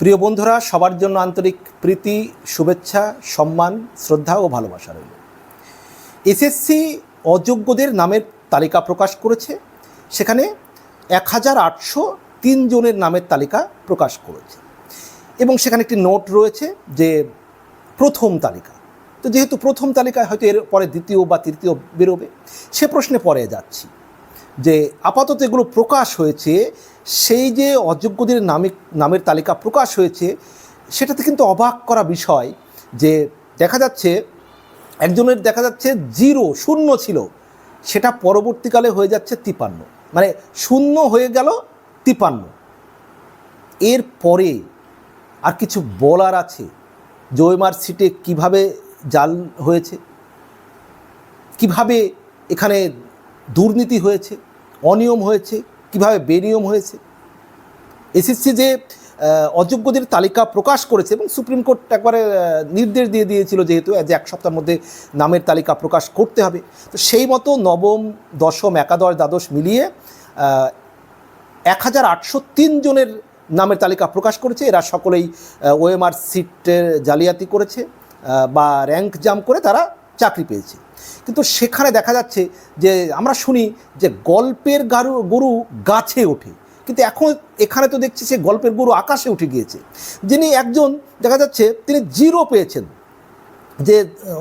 প্রিয় বন্ধুরা, সবার জন্য আন্তরিক প্রীতি, শুভেচ্ছা, সম্মান, শ্রদ্ধা ও ভালোবাসা রইল। এসএসসি অযোগ্যদের নামের তালিকা প্রকাশ করেছে। সেখানে এক হাজার আটশো তিন জনের নামের তালিকা প্রকাশ করেছে। এবং সেখানে একটি নোট রয়েছে যে প্রথম তালিকা। তো যেহেতু প্রথম তালিকায় হয়তো এর পরে দ্বিতীয় বা তৃতীয় বেরোবে, সে প্রশ্নে পরে যাচ্ছি। যে আপাতত এগুলো প্রকাশ হয়েছে সেই যে অযোগ্যদের নামে, নামের তালিকা প্রকাশ হয়েছে, সেটাতে কিন্তু অবাক করা বিষয় যে দেখা যাচ্ছে, একজনের দেখা যাচ্ছে জিরো, শূন্য ছিল, সেটা পরবর্তীকালে হয়ে যাচ্ছে তিপান্ন। মানে শূন্য হয়ে গেল তিপান্ন। এর পরে আর কিছু বলার আছে জয়মার সিটে কীভাবে জাল হয়েছে? কীভাবে এখানে দুর্নীতি হয়েছে? অনিয়ম হয়েছে? কীভাবে বেনিয়ম হয়েছে? এসএসসি যে অযোগ্যদের তালিকা প্রকাশ করেছে এবং সুপ্রিম কোর্ট একবারে নির্দেশ দিয়ে দিয়েছিল যেহেতু যে এক সপ্তাহের মধ্যে নামের তালিকা প্রকাশ করতে হবে। তো সেই মতো নবম, দশম, একাদশ, দ্বাদশ মিলিয়ে এক হাজার আটশো তিন জনের নামের তালিকা প্রকাশ করেছে। এরা সকলেই ওএমআর সিটের জালিয়াতি করেছে বা র্যাঙ্ক জাম করে তারা চাকরি পেয়েছে। কিন্তু সেখানে দেখা যাচ্ছে যে আমরা শুনি যে গল্পের গারু, গরু গাছে ওঠে। কিন্তু এখন এখানে তো দেখছি সে গল্পের গরু আকাশে উঠে গিয়েছে। যিনি একজন, দেখা যাচ্ছে তিনি জিরো পেয়েছেন। যে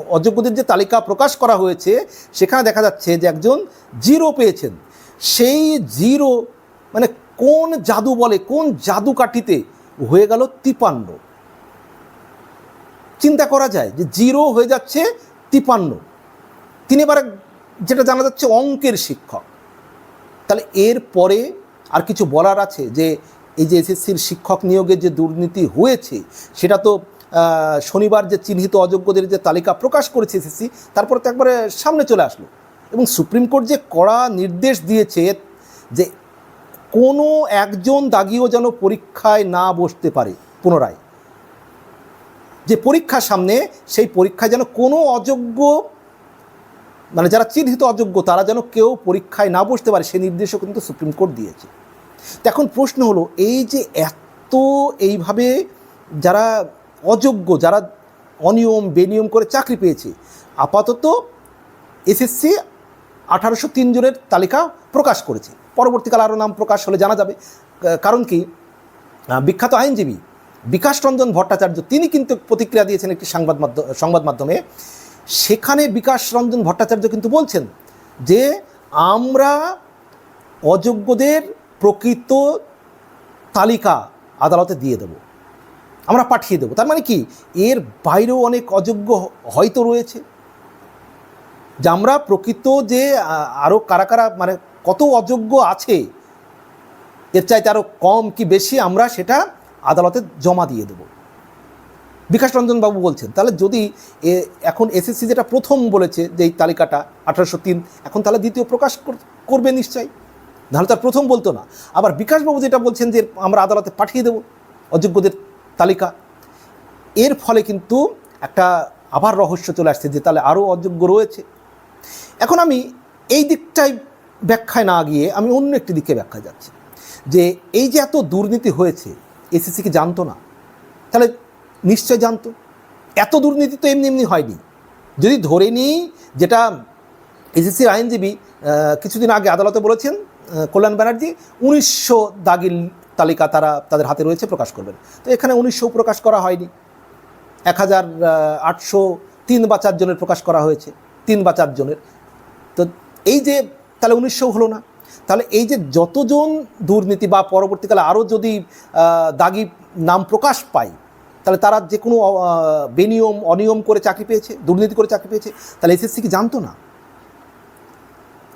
অযোগ্যদের যে তালিকা প্রকাশ করা হয়েছে, সেখানে দেখা যাচ্ছে যে একজন জিরো পেয়েছেন। সেই জিরো মানে কোন জাদু বলে, কোন জাদু কাঠিতে হয়ে গেল তিপান্ন? চিন্তা করা যায় যে জিরো হয়ে যাচ্ছে তিপান্ন। তিনি এবার যেটা জানা যাচ্ছে অঙ্কের শিক্ষক। তাহলে এর পরে আর কিছু বলার আছে যে এই যে এসএসসির শিক্ষক নিয়োগের যে দুর্নীতি হয়েছে, সেটা তো শনিবার যে চিহ্নিত অযোগ্যদের যে তালিকা প্রকাশ করেছে এসএসসি, তারপরে তো একবারে সামনে চলে আসলো। এবং সুপ্রিম কোর্ট যে কড়া নির্দেশ দিয়েছে যে কোনো একজন দাগিও যেন পরীক্ষায় না বসতে পারে পুনরায়। যে পরীক্ষার সামনে সেই পরীক্ষায় যেন কোনো অযোগ্য মানে যারা চিহ্নিত অযোগ্য, তারা যেন কেউ পরীক্ষায় না বসতে পারে, সে নির্দেশও কিন্তু সুপ্রিম কোর্ট দিয়েছে। এখন প্রশ্ন হলো, এই যে এত এইভাবে যারা অযোগ্য, যারা অনিয়ম, বেনিয়ম করে চাকরি পেয়েছে, আপাতত এসএসসি আঠারোশো তিন জনের তালিকা প্রকাশ করেছে। পরবর্তীকালে আরও নাম প্রকাশ হলে জানা যাবে। কারণ কি? বিখ্যাত আইনজীবী বিকাশ রঞ্জন ভট্টাচার্য, তিনি কিন্তু প্রতিক্রিয়া দিয়েছেন একটি সংবাদ মাধ্যম সংবাদ মাধ্যমে। সেখানে বিকাশ রঞ্জন ভট্টাচার্য কিন্তু বলছেন যে আমরা অযোগ্যদের প্রকৃত তালিকা আদালতে দিয়ে দেব, আমরা পাঠিয়ে দেবো। তার মানে কি? এর বাইরেও অনেক অযোগ্য হয়তো রয়েছে। যে আমরা প্রকৃত যে আরও কারা কারা মানে কত অযোগ্য আছে, এর চাইতে আরও কম কি বেশি আমরা সেটা আদালতে জমা দিয়ে দেব। বিকাশ রঞ্জন বাবু বলছেন, তাহলে যদি এখন এসএসসি যেটা প্রথম বলেছে যে এই তালিকাটা আঠারোশো তিন, এখন তাহলে দ্বিতীয় প্রকাশ কর- করবে নিশ্চয়ই। নাহলে তার প্রথম বলতো না। আবার বিকাশবাবু যেটা বলছেন যে আমরা আদালতে পাঠিয়ে দেব অযোগ্যদের তালিকা, এর ফলে কিন্তু একটা আবার রহস্য চলে আসছে যে তাহলে আরও অযোগ্য রয়েছে। এখন আমি এই দিকটাই ব্যাখ্যায় না গিয়ে আমি অন্য একটি দিকে ব্যাখ্যা যাচ্ছি। যে এই যে এত দুর্নীতি হয়েছে এসএসসি কি জানতো না। তাহলে নিশ্চয় জানতো। এত দুর্নীতি তো এমনি এমনি হয়নি। যদি ধরে নিই যেটা এসএসসির আইনজীবী কিছুদিন আগে আদালতে বলেছেন কল্যাণ ব্যানার্জি, উনিশশো দাগিল তালিকা তারা তাদের হাতে রয়েছে, প্রকাশ করবেন। তো এখানে উনিশশো প্রকাশ করা হয়নি। এক হাজার আটশো তিন বা চারজনের প্রকাশ করা হয়েছে, তিন বা চারজনের তো এই যে তাহলে উনিশশো হলো না। তাহলে এই যে যতজন দুর্নীতি বা পরবর্তীকালে আরও যদি দাগি নাম প্রকাশ পায় তাহলে তারা যে কোনো বেনিয়ম, অনিয়ম করে চাকরি পেয়েছে, দুর্নীতি করে চাকরি পেয়েছে, তাহলে এসএসসি কি জানতো না?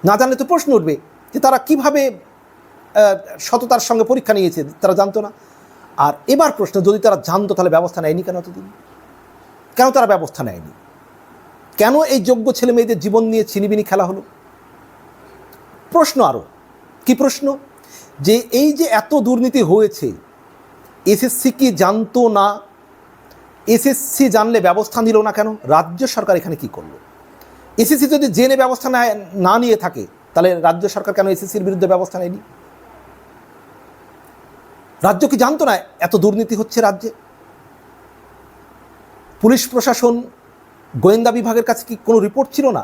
না জানলে তো প্রশ্ন উঠবে যে তারা কীভাবে সততার সঙ্গে পরীক্ষা নিয়েছে, তারা জানতো না। আর এবার প্রশ্ন, যদি তারা জানতো, তাহলে ব্যবস্থা নেয়নি কেন এতদিন? কেন তারা ব্যবস্থা নেয়নি? কেন এই যোগ্য ছেলে মেয়েদের জীবন নিয়ে ছিনিবিনি খেলা হলো? প্রশ্ন আরও কি প্রশ্ন? যে এই যে এত দুর্নীতি হয়েছে, এসএসসি কি জানতো না এসএসসি জানলে ব্যবস্থা নিল না কেন? রাজ্য সরকার এখানে কি করল? এসএসসি যদি জেনে ব্যবস্থা না নিয়ে থাকে, তাহলে রাজ্য সরকার কেন এসএসসির বিরুদ্ধে ব্যবস্থা নেয়নি? রাজ্য কি জানতো না এত দুর্নীতি হচ্ছে রাজ্যে? পুলিশ প্রশাসন, গোয়েন্দা বিভাগের কাছে কি কোনো রিপোর্ট ছিল না?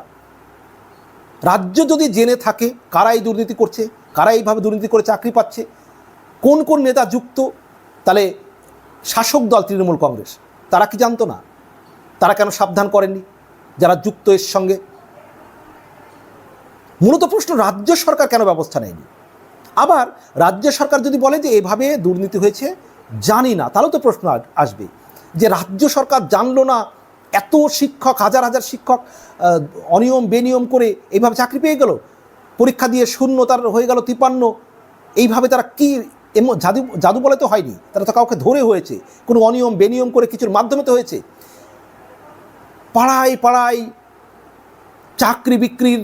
রাজ্য যদি জেনে থাকে কারা এই দুর্নীতি করছে কারা এইভাবে দুর্নীতি করে চাকরি পাচ্ছে, কোন কোন নেতা যুক্ত, তাহলে শাসক দল তৃণমূল কংগ্রেস। তারা কি জানতো না? তারা কেন সাবধান করেননি? যারা যুক্ত এর সঙ্গে? মূলত প্রশ্ন, রাজ্য সরকার কেন ব্যবস্থা নেয়নি? আবার রাজ্য সরকার যদি বলে যে এভাবে দুর্নীতি হয়েছে, জানি না। তাহলেও তো প্রশ্ন আসবে যে রাজ্য সরকার জানলো না এত শিক্ষক, হাজার হাজার শিক্ষক অনিয়ম বেনিয়ম করে এইভাবে চাকরি পেয়ে গেল? পরীক্ষা দিয়ে শূন্য তার হয়ে গেল তিপান্ন। এইভাবে তারা কি এমন জাদু জাদু বলে তো হয়নি, তারা তো কাউকে ধরে হয়েছে, কোনো অনিয়ম বেনিয়ম করে কিছুর মাধ্যমে তো হয়েছে। পাড়ায় পাড়ায় চাকরি বিক্রির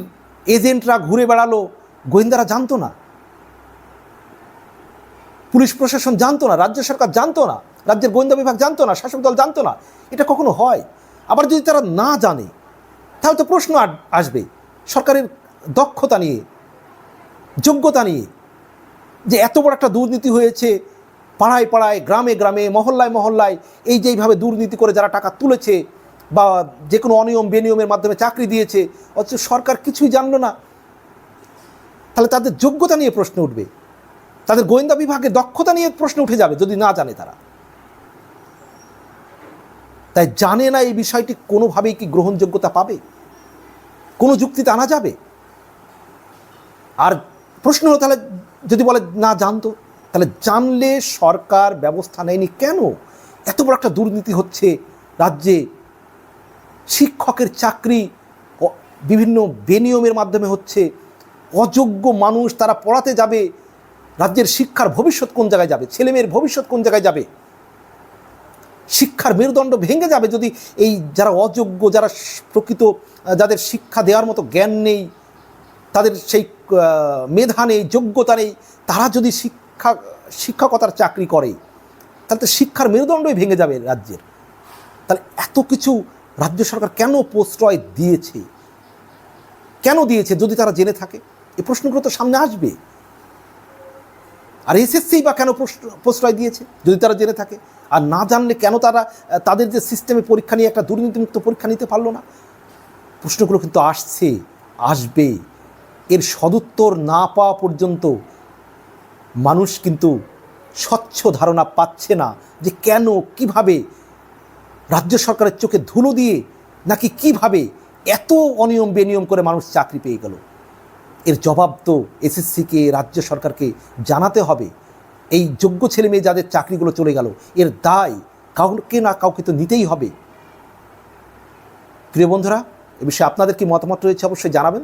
এজেন্টরা ঘুরে বেড়ালো, গোয়েন্দারা জানতো না। পুলিশ প্রশাসন জানতো না, রাজ্য সরকার জানতো না, রাজ্যের গোয়েন্দা বিভাগ জানতো না, শাসক দল জানতো না, এটা কখনো হয়? আবার যদি তারা না জানে, তাহলে তো প্রশ্ন আসবে, সরকারের দক্ষতা নিয়ে, যোগ্যতা নিয়ে। যে এত বড় একটা দুর্নীতি হয়েছে, পাড়ায় পাড়ায়, গ্রামে গ্রামে, মহল্লায় মহল্লায়, এই যে এইভাবে দুর্নীতি করে যারা টাকা তুলেছে বা যে কোনো অনিয়ম বেনিয়মের মাধ্যমে চাকরি দিয়েছে, অথচ সরকার কিছুই জানলো না। তাহলে তাদের যোগ্যতা নিয়ে প্রশ্ন উঠবে। তাদের গোয়েন্দা বিভাগের দক্ষতা নিয়ে প্রশ্ন উঠে যাবে, যদি না জানে তারা। তাই জানে না এই বিষয়টি কোনোভাবেই কি গ্রহণযোগ্যতা পাবে? কোনো যুক্তিতে আনা যাবে? আর প্রশ্ন হলো তাহলে যদি বলে না জানতো, তাহলে জানলে সরকার ব্যবস্থা নেয়নি কেন? এত বড় একটা দুর্নীতি হচ্ছে রাজ্যে। শিক্ষকের চাকরি বিভিন্ন বেনিয়মের মাধ্যমে হচ্ছে। অযোগ্য মানুষ তারা পড়াতে যাবে। রাজ্যের শিক্ষার ভবিষ্যৎ কোন জায়গায় যাবে? ছেলেমেয়ের ভবিষ্যৎ কোন জায়গায় যাবে? শিক্ষার মেরুদণ্ড ভেঙে যাবে যদি এই যারা অযোগ্য, যারা প্রকৃত যাদের শিক্ষা দেওয়ার মতো জ্ঞান নেই, তাদের সেই মেধা নেই যোগ্যতা নেই তারা যদি শিক্ষা, শিক্ষকতার চাকরি করে, তাহলে তো শিক্ষার মেরুদণ্ডই ভেঙে যাবে রাজ্যের। তাহলে এত কিছু রাজ্য সরকার কেন প্রশ্রয় দিয়েছে? কেন দিয়েছে যদি তারা জেনে থাকে? এই প্রশ্নগুলো তো সামনে আসবে। আর এসএসসি বা কেন প্রশ্রয় দিয়েছে যদি তারা জেনে থাকে? আর না জানলে কেন তারা, তাদের যে সিস্টেমে পরীক্ষা নিয়ে একটা দুর্নীতিমুক্ত পরীক্ষা নিতে পারল না? প্রশ্নগুলো কিন্তু আসছে, আসবে। এর সদুত্তর না পাওয়া পর্যন্ত মানুষ কিন্তু স্বচ্ছ ধারণা পাচ্ছে না যে কেন, কীভাবে রাজ্য সরকারের চোখে ধুলো দিয়ে নাকি কীভাবে এত অনিয়ম বেনিয়ম করে মানুষ চাকরি পেয়ে গেল। এর জবাব তো এসএসসিকে, রাজ্য সরকারকে জানাতে হবে। এই যোগ্য ছেলে মেয়ে যাদের চাকরিগুলো চলে গেল, এর দায় কাউকে না কাউকে তো নিতেই হবে। প্রিয় বন্ধুরা, এ বিষয়ে আপনাদের কি মতামত রয়েছে অবশ্যই জানাবেন।